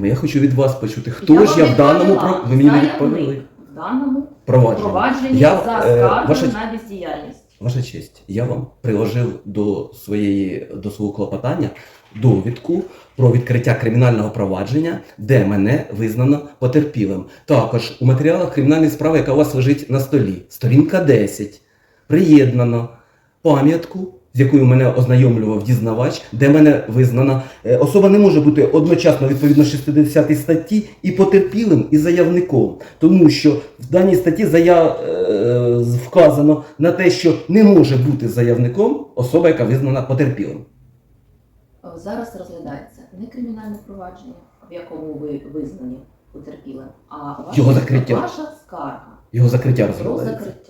поліцейськими. Я хочу від вас почути, хто Я ж я в даному про... Ви мені не відповіли. В даному Провадження. провадженні Я, за е, скаргою ваша- на бездіяльність. Ваша честь, я вам приложив до своєї до свого клопотання довідку про відкриття кримінального провадження, де мене визнано потерпілим. Також у матеріалах кримінальної справи, яка у вас лежить на столі, сторінка 10, приєднано пам'ятку, з якою мене ознайомлював дізнавач, де мене визнано. е, Особа не може бути одночасно відповідно 60 статті і потерпілим, і заявником, тому що в даній статті зая... е, вказано на те, що не може бути заявником особа, яка визнана потерпілим. Зараз розглядається не кримінальне провадження, в якому ви визнані потерпілим, а ваша, Його закриття. ваша скарга Його закриття розглядається. закриття.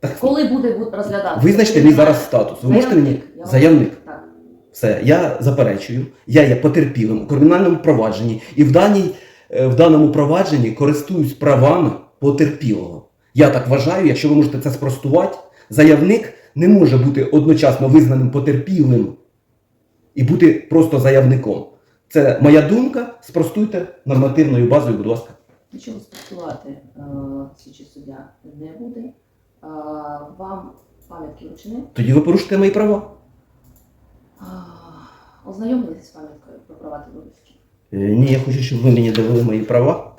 Так. Коли буде бу- розглядатися? визначте мій зараз статус. Ви можете мені Я вам- заявник. Так. Все, я заперечую. Я є потерпілим у кримінальному провадженні і в, даній, е, в даному провадженні користуюсь правами потерпілого. Я так вважаю, якщо ви можете це спростувати, заявник не може бути одночасно визнаним потерпілим і бути просто заявником. Це моя думка. Спростуйте нормативною базою, будь ласка. Нічого спростувати е, слідчий суддя не буде. Вам пам'ятки вручені. Тоді ви порушите мої права. Ознайомилися з пам'яткою про права та обов'язки. Е, Ні, я хочу, щоб ви мені довели мої права.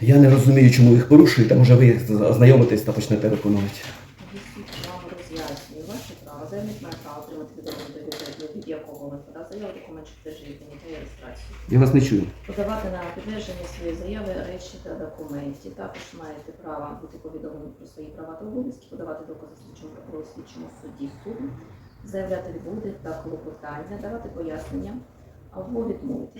Я не розумію, чому їх порушуєте. Може, ви їх ознайомитесь та почнете виконувати. Об'ясніть вам роз'яснюю ваші права. Заявник має право отримати до бюджету, якого ви подав заяву, документ, що підтверджує реєстрації. реєстрацію. Я вас не чую. Подавати на підтвердження своєї заяви речі та документів. Також маєте право бути повідомлені про свої права та обов'язки, подавати докази слідчому прокурору слідчому судді суду, заявляти відбуди та клопотання, давати пояснення або відмовити.